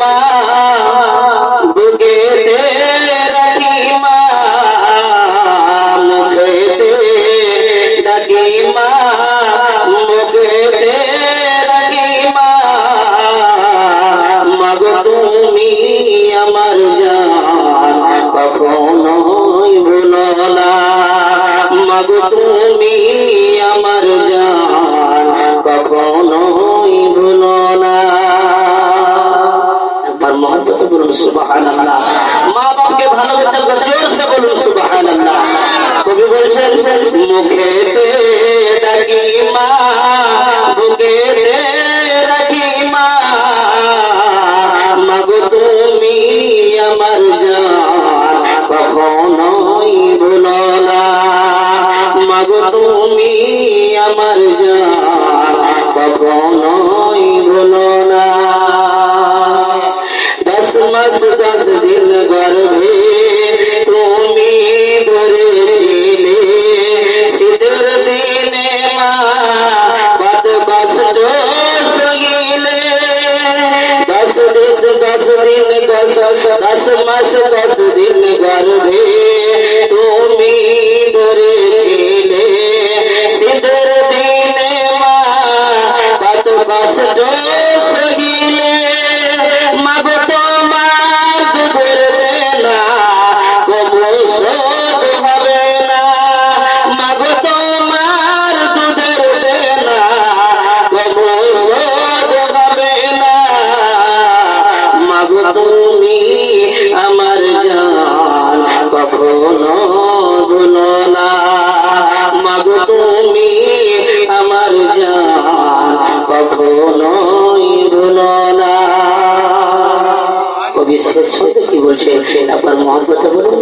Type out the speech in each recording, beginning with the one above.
মা, বুকেতে রাখি মা মুখেতে ডাকি মা মুখেতে রাখি মা মাগো তুমি আমার জান, কখনোই ভুলো না। মাগো তুমি আমার জান কখনোই মহব্বত বলুন, সুবহানাল্লাহ। মা বাবাকে ভালোবেসে জোরসে বলুন, সুবহানাল্লাহ। কবি বলছেন মুখেতে ডাকি মা মাগো তুমি আমার জান, কখনোই ভুলো মাগো তুমি আমার জান, কখনোই ভুলো দশ দিন গর্ভে তুমি ধরেছিলে। শীতের দিনে মা কত কষ্ট সহিলে। দশ দিন দশ দিন, দশ দশ মাস, দশ দিন গর্ভে তুমি তুমি আমার জান কখনো কবি শেষ হয়েছে কি বলছে বলুন।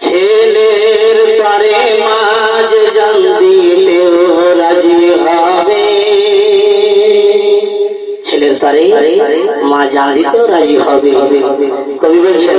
ছেলের তারে মাঝ জান দিলেও রাজি হবে। ছেলের তারে মা জান দিতেও রাজি হবে। কবি বলছেন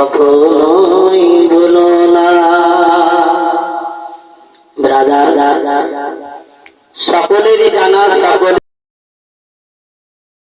কখনোই ভুলো না। ব্রাদার সকলেরই জানা সকলে